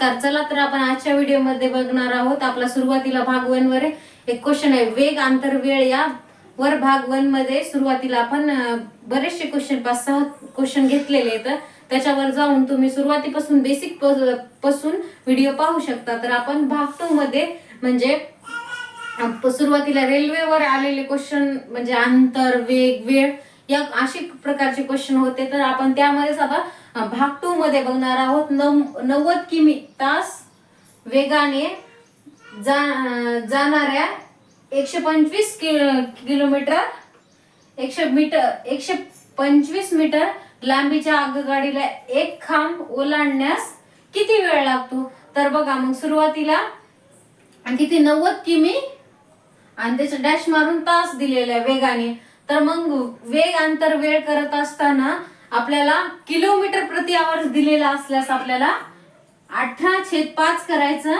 नमस्कार. चला तर आपण आजच्या व्हिडिओमध्ये बघणार आहोत आपला सुरुवातीला भाग वन वर एक क्वेश्चन आहे वेग आंतर वेळ या वर भाग वनमध्ये सुरुवातीला आपण बरेचसे क्वेश्चन पाच सहा क्वेश्चन घेतलेले आहेत. त्याच्यावर जाऊन तुम्ही सुरुवातीपासून बेसिकपासून व्हिडिओ पाहू शकता. तर आपण भाग टू मध्ये म्हणजे सुरुवातीला रेल्वेवर आलेले क्वेश्चन म्हणजे अंतर वेग वेळ या अशी प्रकारचे क्वेश्चन होते. तर आपण त्यामध्येच आता भाग टू मध्ये बघणार आहोत. नव- नव्वद किमी तास वेगाने जा जाणाऱ्या एकशे पंचवीस किलोमीटर एकशे मीटर एकशे पंचवीस मीटर लांबीच्या आगगाडीला एक खांब ओलांडण्यास किती वेळ लागतो? तर बघा मग सुरुवातीला आणि किती? नव्वद किमी आणि त्याचं डॅश मारून तास दिलेला आहे वेगाने. तर मग वेग अंतर वेळ करत असताना आपल्याला किलोमीटर प्रति आवर्स दिलेला असल्यास आपल्याला अठरा छेद पाच करायचं.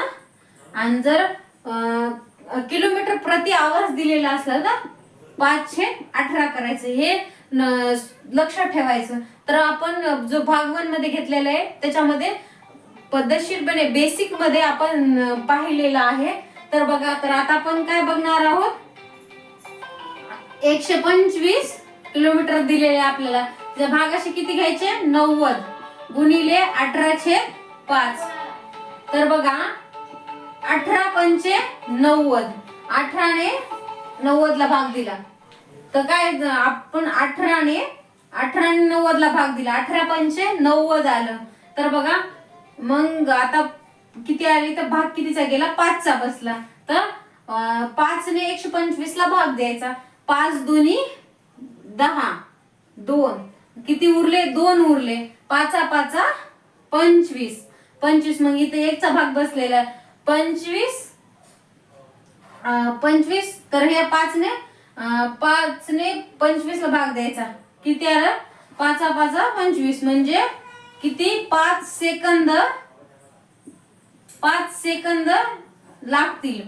आणि जर किलोमीटर प्रति आवर्स दिलेला असला तर पाच छेद अठरा करायचं. हे लक्षात ठेवायचं. तर आपण जो भागवनमध्ये घेतलेला आहे त्याच्यामध्ये पद्धतशीरपणे बेसिकमध्ये आपण पाहिलेलं आहे. तर बघा तर आता आपण काय बघणार आहोत? एकशे पंचवीस किलोमीटर दिलेले आपल्याला. त्या भागाशी किती घ्यायचे? नव्वद. गुणिले अठराशे पाच. तर बघा अठरा पंचे नव्वद. अठराने नव्वदला भाग दिला. तर काय आपण अठराने अठराने नव्वदला भाग दिला. अठरा पंचे नव्वद आलं. तर बघा मग आता किती आली? तर भाग कितीचा गेला? पाचचा बसला. तर पाचने एकशे पंचवीस ला भाग द्यायचा. पाच दोन्ही दहा दोन. किती उरले? दोन उरले. पाचा पाचा पंचवीस. पंचवीस मग इथे एकचा भाग बसलेला आहे. पंचवीस पंचवीस तर हे पाचने पाचने पंचवीस ला भाग द्यायचा. किती आला? पाचा पाचा पंचवीस. म्हणजे किती? पाच सेकंद पाच सेकंद लागतील.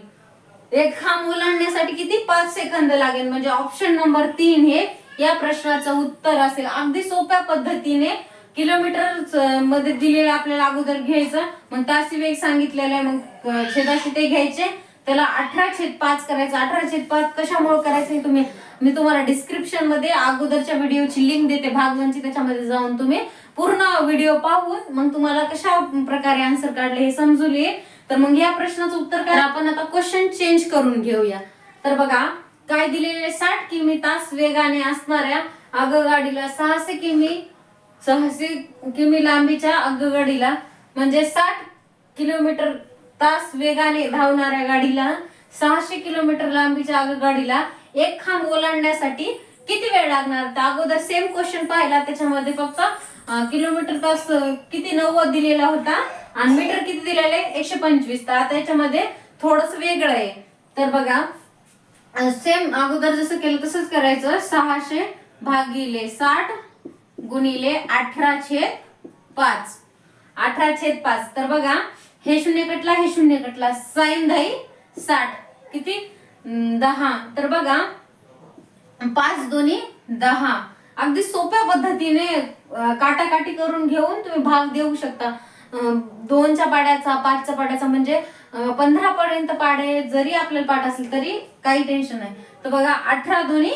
एक ओलांडण्यासाठी किती पाच सेकंद लागेल? म्हणजे ऑप्शन नंबर तीन हे या प्रश्नाचं उत्तर असेल. अगदी सोप्या पद्धतीने किलोमीटरमध्ये दिलेलं आपल्याला अगोदर घ्यायचं. मग तासी वेग सांगितलेला आहे मग छेदाशी ते घ्यायचे. त्याला अठरा छेद पाच करायचं. अठरा छेद पाच कशामुळे करायचं हे तुम्ही मी तुम्हाला डिस्क्रिप्शनमध्ये अगोदरच्या व्हिडिओची लिंक देते. भागवनची त्याच्यामध्ये जाऊन तुम्ही पूर्ण व्हिडिओ पाहून मग तुम्हाला कशा प्रकारे आन्सर काढले हे समजून येईल तर मग या प्रश्नाचं उत्तर काय? आपण आता क्वेश्चन चेंज करून घेऊया. तर बघा काय दिलेले साठ किमी तास वेगाने असणाऱ्या आगगाडीला सहाशे किमी सहाशे किमी लांबीच्या आगगाडीला म्हणजे साठ किलोमीटर तास वेगाने धावणाऱ्या गाडीला सहाशे किलोमीटर लांबीच्या आगगाडीला एक खांब ओलांडण्यासाठी किती वेळ लागणार? तर अगोदर सेम क्वेश्चन पाहिला त्याच्यामध्ये फक्त किलोमीटर तास किती नव्वद दिलेला होता? आणि मीटर किती दिलेले एकशे पंचवीस. तर आता याच्यामध्ये थोडस वेगळं आहे. तर बघा सेम अगोदर जसं केलं तसंच करायचं. सहाशे भागिले साठ गुणिले अठरा छेद पाच. अठरा छेद पाच. तर बघा हे शून्य कटला हे शून्य कटला. साईन धाई साठ. किती? दहा. तर बघा पाच दोन्ही दहा. अगदी सोप्या पद्धतीने काटाकाटी करून घेऊन तुम्ही भाग देऊ शकता. दोनच्या पाड्याचा पाचच्या पाड्याचा म्हणजे पंधरा पर्यंत पाडे जरी आपल्याला पाठ असेल तरी काही टेन्शन नाही. तर बघा अठरा दोन्ही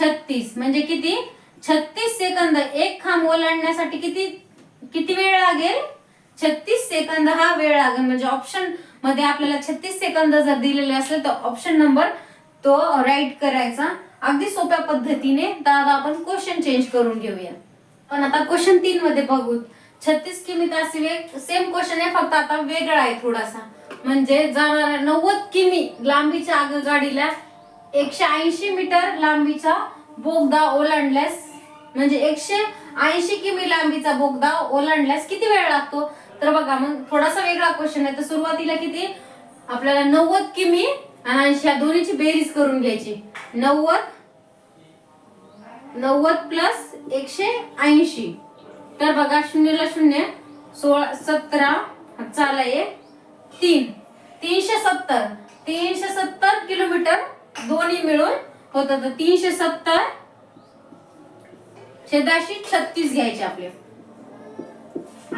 छत्तीस. म्हणजे किती? छत्तीस सेकंद. एक खांब ओलांडण्यासाठी किती किती वेळ लागेल? छत्तीस सेकंद हा वेळ लागेल. म्हणजे ऑप्शनमध्ये आपल्याला छत्तीस सेकंद जर दिलेले असेल तर ऑप्शन नंबर तो राईट करायचा. अगदी सोप्या पद्धतीने. तर आपण क्वेश्चन चेंज करून घेऊया. पण आता क्वेश्चन तीन मध्ये बघू. छत्तीस किमी तास वेग सेम क्वेश्चन आहे फक्त आता वेगळा आहे थोडासा. म्हणजे जाणाऱ्या नव्वद किमी लांबीच्या आगगाडीला एकशे ऐंशी मीटर लांबीचा बोगदा ओलांडल्यास म्हणजे एकशे ऐंशी किमी लांबीचा बोगदा ओलांडल्यास किती वेळ लागतो? तर बघा मग थोडासा वेगळा क्वेश्चन आहे. तर सुरुवातीला किती? आपल्याला नव्वद किमी आणि ऐंशी या दोन्हीची बेरीज करून घ्यायची. नव्वद नव्वद प्लस एकशे ऐंशी. तर बघा शून्यला शून्य सोळा सतरा चाला एक तीन. तीनशे सत्तर. तीनशे सत्तर किलोमीटर दोन्ही मिळून होत तर तीनशे सत्तर छेदाशी छत्तीस घ्यायचे आपले.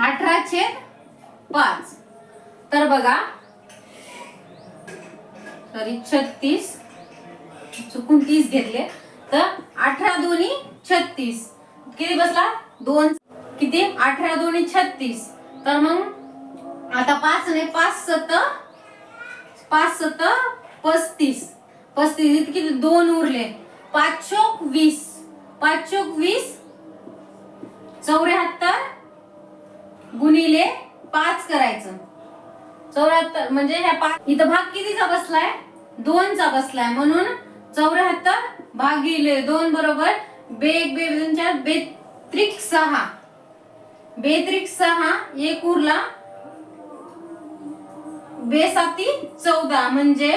अठरा छेद पाच. तर बघा सॉरी छत्तीस. चुकून तीस घेतले. तर अठरा दोन्ही छत्तीस. किती बसला? दोन. किती? अठरा दोन्ही छत्तीस. तर मग आता पाच नाही पाच सत पाच सत पस्तीस. पस्तीस इतकी किती? दोन उरले. पाच चोक वीस. पाच चोक वीस. चौऱ्याहत्तर गुणिले पाच करायचं. चौऱ्याहत्तर म्हणजे ह्या पाच इथं भाग कितीचा बसलाय? दोनचा बसलाय. म्हणून चौऱ्याहत्तर भागिले दोन बरोबर बेग बे दोनच्या बेत्रिक सहा. बेत्रिक सहा एक उरला. बेसाती चौदा म्हणजे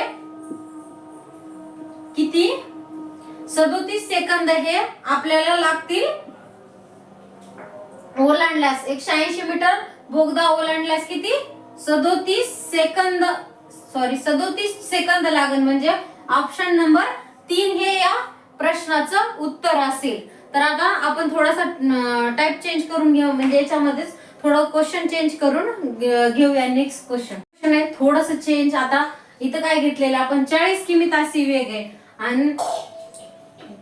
किती? सदोतीस सेकंद हे आपल्याला लागतील. ओलांडल्यास एकशे ऐंशी मीटर बोगदा ओलांडल्यास किती? सदोतीस सेकंद सॉरी सदोतीस सेकंद लागेल. म्हणजे ऑप्शन नंबर तीन हे या प्रश्नाचं उत्तर असेल. तर आता आपण थोडासा टाईप चेंज करून घेऊ. म्हणजे याच्यामध्येच थोडं क्वेश्चन चेंज करून घेऊया नेक्स्ट क्वेश्चन क्वेश्चन आहे थोडस चेंज आता इथं काय घेतलेलं? आपण चाळीस किमी तासी वेग आहे. आणि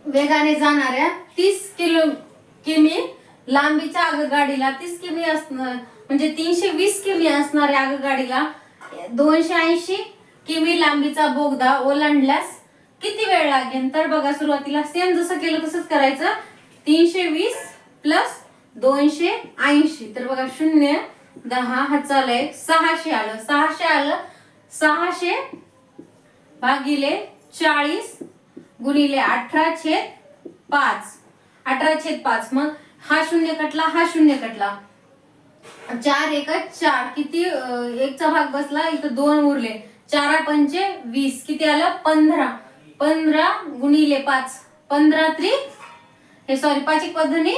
वेगाने जाणाऱ्या तीस किलो किमी लांबीच्या आगगाडीला तीस किमी असणार म्हणजे तीनशे वीस किमी असणाऱ्या आगगाडीला दोनशे ऐंशी किमी लांबीचा बोगदा ओलांडल्यास किती वेळ लागेल? तर बघा सुरुवातीला सेम जसं केलं तसंच करायचं. तीनशे वीस प्लस दोनशे ऐंशी. तर बघा शून्य दहा हजार चालय सहाशे आलं. सहाशे आलं. सहाशे भागिले चाळीस गुणिले अठरा छेद पाच. अठरा छेद पाच. मग हा शून्य कटला हा शून्य कटला. चार एक चार. किती एकचा भाग बसला इथं दोन उरले. चार पंचे वीस. किती आलं? पंधरा. पंधरा गुणिले पाच. पंधरा त्रिक हे सॉरी पाचिक पद्धती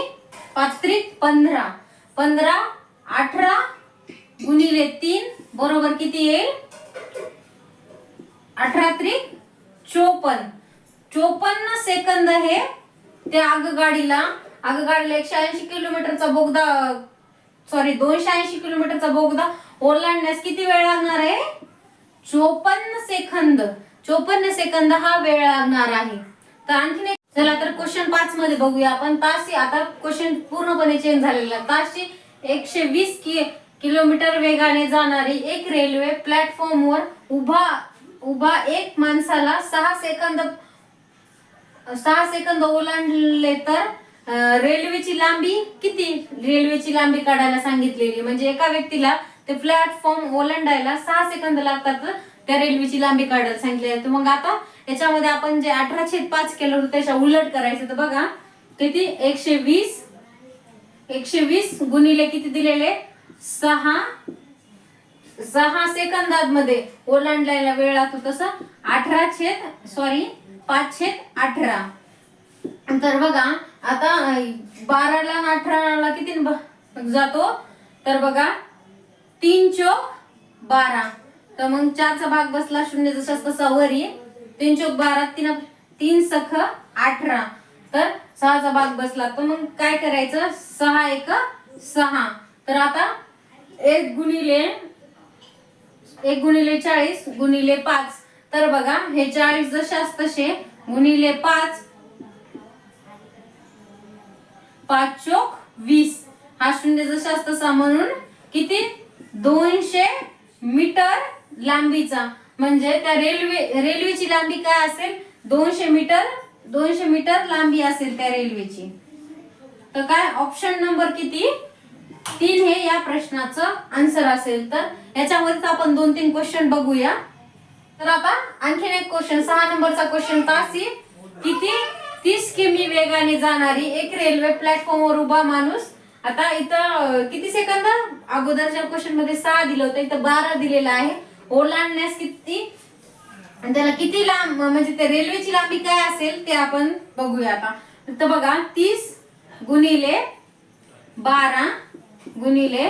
पाच त्रिक पंधरा. पंधरा अठरा गुणिले तीन बरोबर किती येईल? अठरा त्रिक चोपन्न. चोपन्न सेकंद हे त्या आगगाडीला. आगगाडीला एकशे ऐंशी किलोमीटरचा बोगदा सॉरी दोनशे ऐंशी किलोमीटरचा बोगदा ओलांडण्यास किती वेळ लागणार आहे? चोपन्न सेकंद. चोपन्न सेकंद हा वेळ लागणार आहे. तर आणखीन एक चला तर क्वेश्चन पाच मध्ये बघूया. आपण ताशी आता क्वेश्चन पूर्णपणे चेंज झालेला ताशी एकशे वीस कि किलोमीटर वेगाने जाणारी एक रेल्वे प्लॅटफॉर्मवर उभा उभा एक माणसाला सहा सेकंद सहा सेकंद ओलांडले तर रेल्वेची लांबी किती? रेल्वेची लांबी काढायला सांगितलेली. म्हणजे एका व्यक्तीला ते प्लॅटफॉर्म ओलांडायला सहा सेकंद लागतात तर त्या रेल्वेची लांबी काढायला सांगितली तर मग आता याच्यामध्ये आपण जे अठरा छेद पाच केलं होतं त्याच्या उलट करायचं तर बघा किती? एकशे वीस. एकशे वीस गुणिले किती दिलेले? सहा. सहा सेकंदामध्ये ओलांडलेला वेळ लागतो तसं? अठरा छेद सॉरी पाच छेद अठरा. तर बघा आता बाराला अठराला किती जातो? तर बघा तीन चोक बारा. तर मग चारचा भाग बसला शून्य जसाच तसा वरी. तीन चोक बारा तीन तीन सख अठरा. तर सहाचा भाग बसला. तर मग काय करायचं? सहा एक सहा. तर आता एक गुणिले एक गुणिले चाळीस गुणिले पाच. तर बघा हे चाळीस जशास तसे गुणिले पाच पाच चोक वीस. हा शून्य जशास तसा म्हणून किती? दोनशे मीटर लांबीचा. म्हणजे त्या रेल्वे रेल्वेची लांबी काय असेल? दोनशे मीटर दोनशे मीटर लांबी असेल त्या रेल्वेची. तर काय ऑप्शन नंबर किती? तीन हे या प्रश्नाचं आन्सर असेल तर. याच्यामध्येच आपण दोन तीन क्वेश्चन बघूया. तर आता आणखीन एक क्वेश्चन सहा नंबरचा क्वेश्चन तासी. किती? तीस किमी वेगाने जाणारी एक रेल्वे प्लॅटफॉर्मवर उभा माणूस. आता इथं किती सेकंद अगोदरच्या क्वेश्चनमध्ये सहा दिलं होतं इथं बारा दिलेलं आहे. ओलांडण्यास किती त्याला किती लांब म्हणजे ते रेल्वेची लांबी काय असेल ते आपण बघूया आता. तर बघा तीस गुणिले बारा गुणिले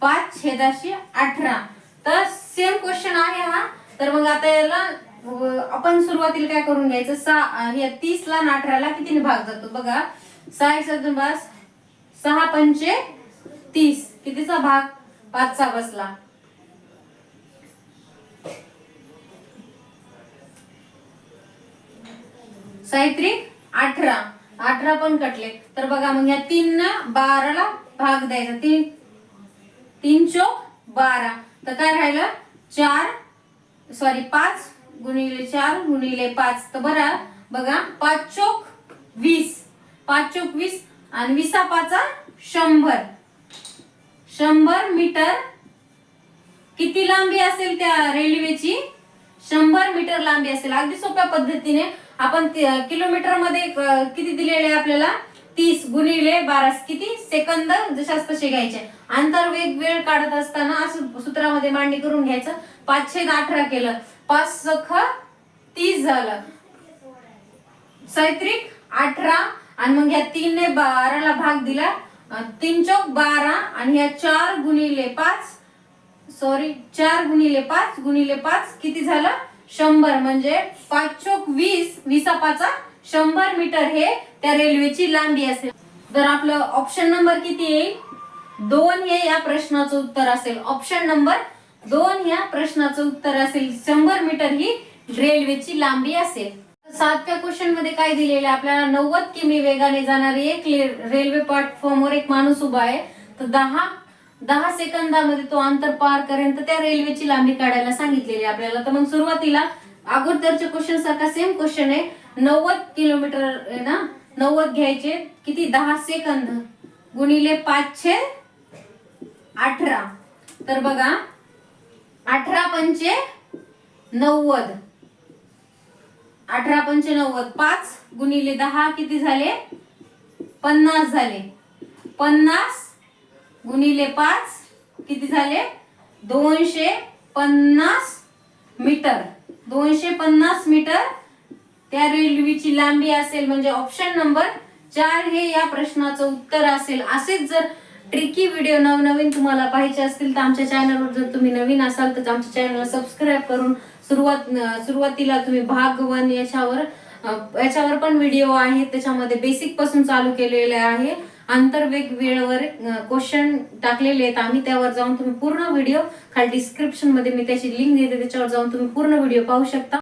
पाच छेदाशी अठरा. तर सेम क्वेश्चन आहे हा. तर मग आता याला आपण सुरुवातीला काय करून घ्यायचं? सहा हे तीस ला आणि अठराला कितीने भाग जातो? बघा सहा एक सात सहा पंचे तीस. कितीचा भाग? पाचचा बसला. साहित्रिक अठरा. अठरा पण कटले. तर बघा मग या तीन ना बाराला भाग द्यायचा. तीन तीन चोक बारा. तर काय राहिलं? चार सॉरी पाच गुणिले चार गुणिले पाच. तर बरं बघा पाच चोक वीस. पाच चोक वीस आणि विसा पाचा शंभर. शंभर मीटर किती लांबी असेल त्या रेल्वेची शंभर मीटर लांबी असेल. अगदी सोप्या पद्धतीने आपण किलोमीटरमध्ये किती दिलेले आहे आपल्याला? तीस गुणिले बारा किती? सेकंद जशाच तसे घ्यायचे. अंतर वेग वेळ काढत असताना असं सूत्रामध्ये मांडणी करून घ्यायचं. पाचशे अठरा केलं. पाच सख तीस झालं. सैत्रिक अठरा. आणि मग ह्या तीनने बाराला भाग दिला. तीन चौक बारा. आणि ह्या चार गुणिले पाच. सॉरी चार गुणिले पाच गुणिले पाच किती झालं? शंभर म्हणजे पाच चोक वीस विसापाचा शंभर मीटर हे त्या रेल्वेची लांबी असेल. तर आपलं ऑप्शन नंबर किती येईल? दोन हे या प्रश्नाचं उत्तर असेल. ऑप्शन नंबर दोन या प्रश्नाचं उत्तर असेल. शंभर मीटर ही रेल्वेची लांबी असेल. सातव्या क्वेश्चनमध्ये काय दिलेलं आहे? आपल्याला नव्वद किमी वेगाने जाणारी एक रेल्वे प्लॅटफॉर्मवर एक माणूस उभा आहे. तर दहा दहा सेकंदामध्ये तो अंतर पार करेन तर त्या रेल्वेची लांबी काढायला सांगितलेली आपल्याला. तर मग सुरुवातीला अगोदरच्या क्वेश्चन सारखा सेम क्वेश्चन आहे. नव्वद किलोमीटर आहे ना? नव्वद घ्यायचे. किती? दहा सेकंद. गुणिले पाचशे अठरा. तर बघा अठरा पंचे नव्वद. अठरा पंचे नव्वद पाच गुणिले दहा किती झाले? पन्नास झाले. पन्नास गुणिले पाच किती झाले? दोनशे पन्नास मीटर. दोनशे पन्नास मीटर. त्या रेल्वेची लांबी असेल म्हणजे ऑप्शन नंबर चार हे या प्रश्नाचं उत्तर असेल. असेच जर ट्रिकी व्हिडिओ नवनवीन तुम्हाला पाहिजे असतील तर आमच्या चॅनलवर जर तुम्ही नवीन असाल तर आमच्या चॅनलला सबस्क्राईब करून सुरुवात सुरुवातीला तुम्ही भाग वन याच्यावर याच्यावर पण व्हिडिओ आहेत त्याच्यामध्ये बेसिकपासून चालू केलेले आहे. आंतरवेग वेळेवर क्वेश्चन टाकलेले आहेत. आम्ही त्यावर जाऊन तुम्ही पूर्ण व्हिडिओ खाली डिस्क्रिप्शनमध्ये मी त्याची लिंक देते त्याच्यावर जाऊन तुम्ही पूर्ण व्हिडिओ पाहू शकता.